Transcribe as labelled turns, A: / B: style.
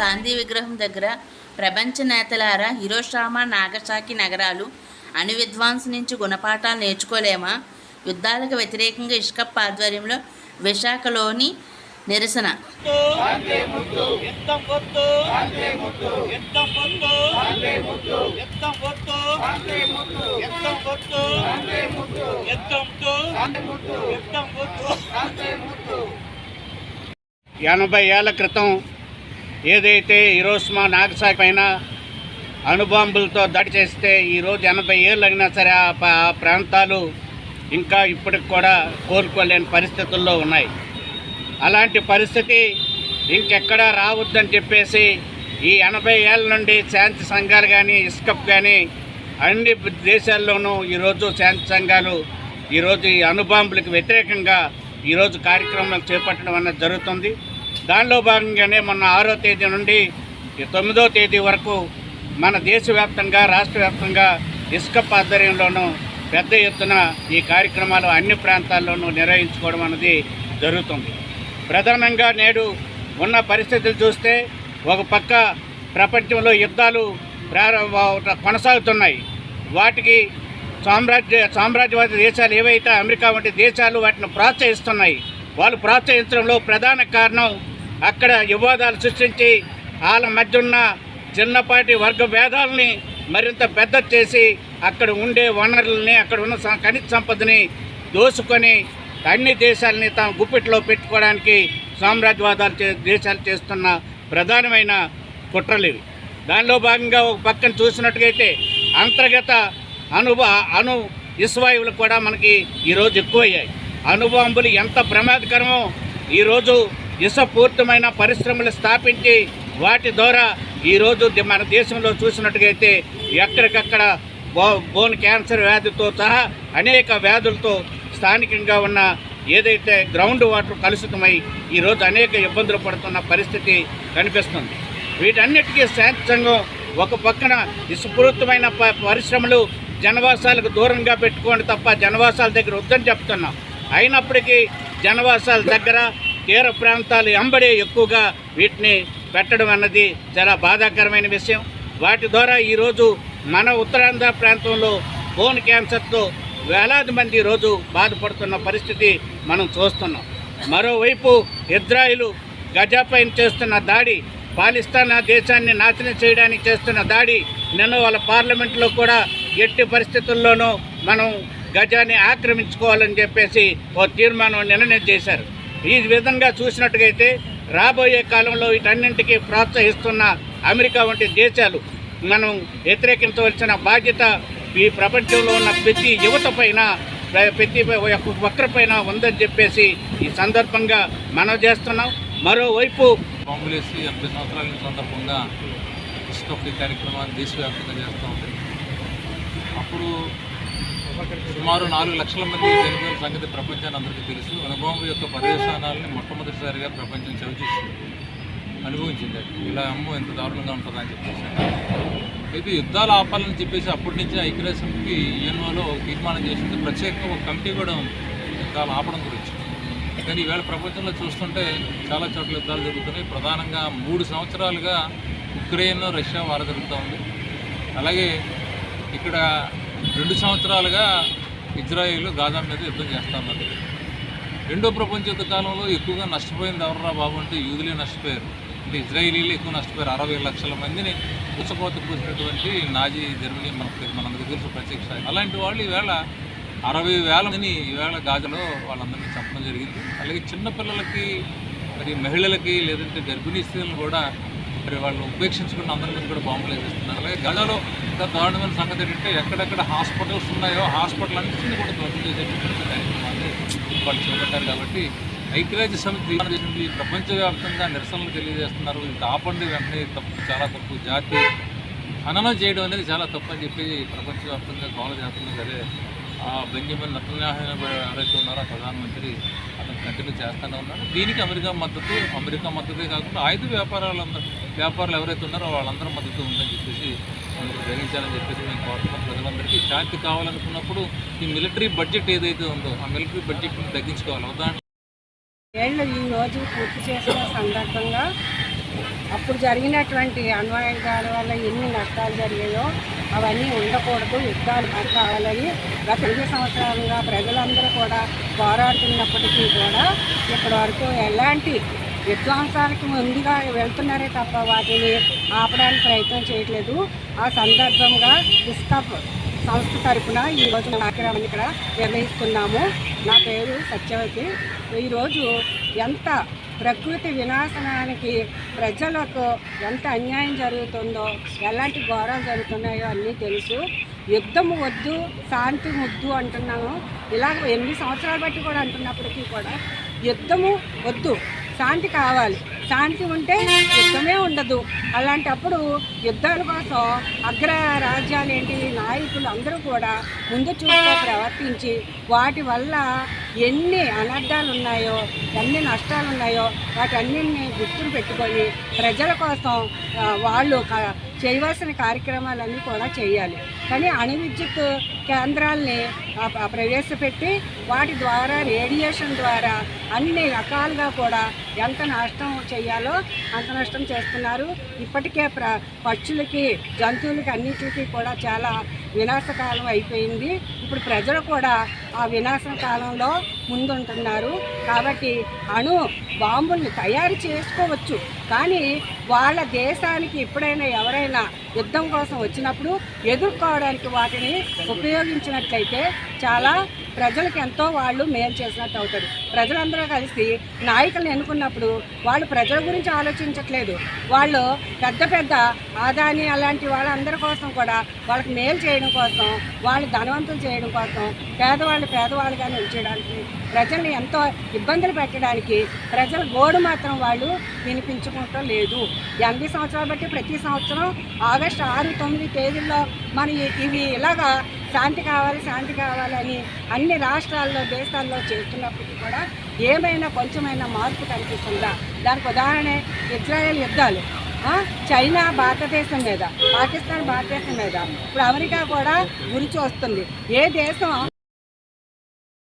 A: గాంధీ విగ్రహం దగ్గర ప్రపంచ నేతలారా హిరోషామా నాగసాకి నగరాలు అణు విధ్వంసం నుంచి గుణపాఠాలు నేర్చుకోలేమా? యుద్ధాలకు వ్యతిరేకంగా ఇష్కప్ ఆధ్వర్యంలో విశాఖలోని నిరసన.
B: ఎనభై ఏళ్ళ క్రితం ఏదైతే ఇరోస్మా నాగసాకి పైన అణుబాంబులతో దాడి చేస్తే ఈరోజు ఎనభై ఏళ్ళు అయినా సరే ఆ ఆ ప్రాంతాలు ఇంకా ఇప్పటికి కూడా కోరుకోలేని పరిస్థితుల్లో ఉన్నాయి. అలాంటి పరిస్థితి ఇంకెక్కడా రావద్దని చెప్పేసి ఈ ఎనభై ఏళ్ళ నుండి శాంతి సంఘాలు కానీ ఇస్కప్ కానీ అన్ని దేశాల్లోనూ ఈరోజు శాంతి సంఘాలు ఈరోజు ఈ అణుబాంబులకు వ్యతిరేకంగా ఈరోజు కార్యక్రమం చేపట్టడం అనేది జరుగుతుంది. దానిలో భాగంగానే మొన్న ఆరో తేదీ నుండి తొమ్మిదో తేదీ వరకు మన దేశవ్యాప్తంగా రాష్ట్ర వ్యాప్తంగా ఇస్కప్ ఆధ్వర్యంలోనూ పెద్ద ఎత్తున ఈ కార్యక్రమాలు అన్ని ప్రాంతాల్లోనూ నిర్వహించుకోవడం అనేది జరుగుతుంది. ప్రధానంగా నేడు ఉన్న పరిస్థితులు చూస్తే ఒక పక్క ప్రపంచంలో యుద్ధాలు ప్రారంభ కొనసాగుతున్నాయి. వాటికి సామ్రాజ్య సామ్రాజ్యవాద దేశాలు ఏవైతే అమెరికా వంటి దేశాలు వాటిని ప్రోత్సహిస్తున్నాయి వాళ్ళు ప్రోత్సహించడంలో ప్రధాన కారణం అక్కడ వివాదాలు సృష్టించి వాళ్ళ మధ్య ఉన్న చిన్నపాటి వర్గ భేదాలని మరింత పెద్ద చేసి అక్కడ ఉండే వనరుల్ని అక్కడ ఉన్న స- ఖనిజ సంపదని దోసుకొని అన్ని దేశాలని తమ గుప్పిట్లో పెట్టుకోవడానికి సామ్రాజ్యవాదాలు చే దేశాలు చేస్తున్న ప్రధానమైన కుట్రలు ఇవి. దానిలో భాగంగా ఒక పక్కన చూసినట్టుగైతే అంతర్గత అనుభ అణు ఇస్వాయువులు కూడా మనకి ఈరోజు ఎక్కువయ్యాయి. అణుబాంబులు ఎంత ప్రమాదకరమో ఈరోజు విషపూర్తమైన పరిశ్రమలు స్థాపించి వాటి ద్వారా ఈరోజు మన దేశంలో చూసినట్టుగైతే ఎక్కడికక్కడ బో బోన్ క్యాన్సర్ వ్యాధితో సహా అనేక వ్యాధులతో స్థానికంగా ఉన్న ఏదైతే గ్రౌండ్ వాటర్ కలుషితమై ఈరోజు అనేక ఇబ్బందులు పడుతున్న పరిస్థితి కనిపిస్తుంది. వీటన్నిటికీ శాంతి సంఘం ఒక పక్కన విస్ఫూర్తమైన ప- పరిశ్రమలు జనవాసాలకు దూరంగా పెట్టుకోండి తప్ప జనవాసాల దగ్గర వద్దని చెప్తున్నాం. అయినప్పటికీ జనవాసాల దగ్గర తీర ప్రాంతాలు ఎంబడే ఎక్కువగా వీటిని పెట్టడం అన్నది చాలా బాధాకరమైన విషయం. వాటి ద్వారా ఈరోజు మన ఉత్తరాంధ్ర ప్రాంతంలో బోన్ క్యాన్సర్తో వేలాది మంది రోజు బాధపడుతున్న పరిస్థితి మనం చూస్తున్నాం. మరోవైపు ఇజ్రాయిలు గజాపైన చేస్తున్న దాడి పాలిస్తాన్ దేశాన్ని నాశనం చేయడానికి చేస్తున్న దాడి నిన్న వాళ్ళ పార్లమెంట్లో కూడా ఎట్టి పరిస్థితుల్లోనూ మనం గజాన్ని ఆక్రమించుకోవాలని చెప్పేసి ఓ తీర్మానం నిర్ణయం చేశారు. ఈ విధంగా చూసినట్టుగైతే రాబోయే కాలంలో వీటన్నింటికీ ప్రోత్సహిస్తున్న అమెరికా వంటి దేశాలు మనం వ్యతిరేకించవలసిన బాధ్యత ఈ ప్రపంచంలో ఉన్న ప్రతి యువత పైన ప్ర- ప్రతి ఒక్కరిపైన ఉందని చెప్పేసి ఈ సందర్భంగా మనం చేస్తున్నాం. మరోవైపు
C: కాంగ్రెస్ ఎనభై సంవత్సరాల సందర్భంగా కార్యక్రమాన్ని దేశవ్యాప్తంగా చేస్తూ ఉంది. అప్పుడు సుమారు నాలుగు లక్షల మంది చనిపోయిన సంగతి ప్రపంచాన్ని అందరికీ తెలుసు. అనుభవం యొక్క పర్యవసానాలని మొట్టమొదటిసారిగా ప్రపంచం చవిచూసింది. అనుభవించింది. అది. ఇలా అమ్మో ఎంత దారుణంగా ఉంటుందని చెప్పేసి. అయితే యుద్ధాలు ఆపాలని చెప్పేసి అప్పటి నుంచి ఐక్యరాజ్యంకి యుఎన్ఓలో తీర్మానం చేసింది. ప్రత్యేకంగా ఒక కమిటీ కూడా యుద్ధాలు ఆపడం గురించి. కానీ ఈవేళ ప్రపంచంలో చూస్తుంటే చాలా చోట్ల యుద్ధాలు జరుగుతున్నాయి. ప్రధానంగా మూడు సంవత్సరాలుగా ఉక్రెయిన్ రష్యా వార జరుగుతూ ఉంది. అలాగే ఇక్కడ రెండు సంవత్సరాలుగా ఇజ్రాయిల్ గాజా మీద యుద్ధం చేస్తున్నారు రెండో ప్రపంచ యుద్ధ కాలంలో ఎక్కువగా నష్టపోయింది ఎవరరా బాబు అంటే యూదులే నష్టపోయారు. అంటే ఇజ్రాయిలీలు ఎక్కువ నష్టపోయారు. అరవై లక్షల మందిని ఉచ్చపోత కూసినటువంటి నాజీ జర్మనీ మనకు మనందరికీ తెలుసు ప్రత్యక్ష అలాంటి వాళ్ళు ఈవేళ అరవై వేల మందిని ఈవేళ గాజాలో వాళ్ళందరినీ చంపడం జరిగింది. అలాగే చిన్నపిల్లలకి మరి మహిళలకి లేదంటే గర్భిణీ స్త్రీలను కూడా మరి వాళ్ళు ఉపేక్షించుకున్న అందరి మీద కూడా బాంబులు వేస్తున్నారు అలాగే గళలో ఇంకా దారుణమైన సంగతి ఏంటంటే ఎక్కడెక్కడ హాస్పిటల్స్ ఉన్నాయో హాస్పిటల్ అన్నింటినీ కూడా ధ్వంసం చేసేటువంటి కార్యక్రమాన్ని వాళ్ళు చేపట్టారు కాబట్టి ఐక్యరాజ్య సమితి చేసింది. ప్రపంచవ్యాప్తంగా నిరసనలు తెలియజేస్తున్నారు. ఇది ఆపండి వెంటనే తప్పు చాలా తప్పు. జాతి ఖననం చేయడం అనేది చాలా తప్పు అని చెప్పి ప్రపంచవ్యాప్తంగా గోల చేస్తున్నారు సరే బెంజమిన్ నతన్యాహు ఎవరైతే ఉన్నారో ప్రధానమంత్రి? అతను కంటిన్యూ చేస్తూనే ఉన్నాడు. దీనికి అమెరికా మద్దతు అమెరికా మద్దతే కాకుండా ఆయుధ వ్యాపారాలందరూ వ్యాపారులు ఎవరైతే ఉన్నారో వాళ్ళందరూ మద్దతు ఉందని చెప్పేసి మనకు గ్రహించాలని చెప్పేసి మేము కోరుతున్నాం. ప్రజలందరికీ శాంతి కావాలనుకున్నప్పుడు ఈ మిలిటరీ బడ్జెట్ ఏదైతే ఉందో ఆ మిలిటరీ బడ్జెట్ని తగ్గించుకోవాలి. ఉదాహరణ
D: ఏళ్ళు ఈ రోజు పూర్తి చేసిన సందర్భంగా అప్పుడు జరిగినటువంటి అన్వాయుధాల వల్ల ఎన్ని నష్టాలు జరిగాయో అవన్నీ ఉండకూడదు యుద్ధాలు మాకు కావాలని గత ఐదు సంవత్సరాలుగా ప్రజలందరూ కూడా పోరాడుతున్నప్పటికీ కూడా ఇప్పటి వరకు ఎలాంటి విధ్వంసానికి ముందుగా వెళ్తున్నారే తప్ప వాటిని ఆపడానికి ప్రయత్నం చేయట్లేదు. ఆ సందర్భంగా ఇస్కాప్ సంస్థ తరఫున ఈ రోజు ఇక్కడ నిర్వహిస్తున్నాము. నా పేరు సత్యవతి. ఈరోజు ఎంత ప్రకృతి వినాశనానికి ప్రజలకు ఎంత అన్యాయం జరుగుతుందో ఎలాంటి ఘోరాలు జరుగుతున్నాయో అన్నీ తెలుసు. యుద్ధము వద్దు శాంతి ముద్దు అంటున్నాము. ఇలా ఎనిమిది సంవత్సరాలు బట్టి కూడా అంటున్నప్పటికీ కూడా యుద్ధము వద్దు శాంతి కావాలి. శాంతి ఉంటే యుద్ధమే ఉండదు. అలాంటప్పుడు యుద్ధాల కోసం అగ్ర రాజ్యాలు ఏంటి నాయకులు అందరూ కూడా ముందు చూస్తూ ప్రవర్తించి వాటి వల్ల ఎన్ని అనర్థాలు ఉన్నాయో ఎన్ని నష్టాలు ఉన్నాయో వాటన్నింటినీ గుర్తులు పెట్టుకొని ప్రజల కోసం వాళ్ళు చేయవలసిన కార్యక్రమాలన్నీ కూడా చేయాలి. కానీ అణు విద్యుత్ కేంద్రాల్ని ప్రవేశపెట్టి వాటి ద్వారా రేడియేషన్ ద్వారా అన్ని రకాలుగా కూడా ఎంత నష్టం చేయాలో అంత నష్టం చేస్తున్నారు. ఇప్పటికే ప్ర పక్షులకి జంతువులకి అన్నిటికీ కూడా చాలా వినాశకాలం అయిపోయింది. ఇప్పుడు ప్రజలు కూడా ఆ వినాశకాలంలో ముందుంటున్నారు. కాబట్టి అణు బాంబుల్ని తయారు చేసుకోవచ్చు. కానీ వాళ్ళ దేశానికి ఎప్పుడైనా ఎవరైనా యుద్ధం కోసం వచ్చినప్పుడు ఎదుర్కోవడానికి వాటిని ఉపయోగించినట్లయితే చాలా ప్రజలకు ఎంతో వాళ్ళు మేలు చేసినట్టు అవుతుంది ప్రజలందరూ కలిసి నాయకులను ఎన్నుకున్నప్పుడు వాళ్ళు ప్రజల గురించి ఆలోచించట్లేదు. వాళ్ళు పెద్ద పెద్ద ఆదాని అలాంటి వాళ్ళందరి కోసం కూడా వాళ్ళకి మేలు చేయడం కోసం వాళ్ళు ధనవంతులు చేయడం కోసం పేదవాళ్ళు పేదవాళ్ళుగానే ఉంచడానికి ప్రజల్ని ఎంతో ఇబ్బందులు పెట్టడానికి ప్రజల గోడు మాత్రం వాళ్ళు వినిపించుకోవటం లేదు ఎనభై సంవత్సరాలు బట్టి ప్రతి సంవత్సరం ఆ ఆగస్టు ఆరు తొమ్మిది తేదీల్లో మన ఇవి ఇలాగా శాంతి కావాలి శాంతి కావాలని అన్ని రాష్ట్రాల్లో దేశాల్లో చేస్తున్నప్పటికీ కూడా ఏమైనా కొంచెమైనా మార్పు కనిపిస్తుందా? దానికి ఉదాహరణ ఇజ్రాయెల్ యుద్ధాలు. చైనా భారతదేశం మీద పాకిస్తాన్ భారతదేశం మీద. ఇప్పుడు అమెరికా కూడా గురి చూస్తుంది ఏ దేశం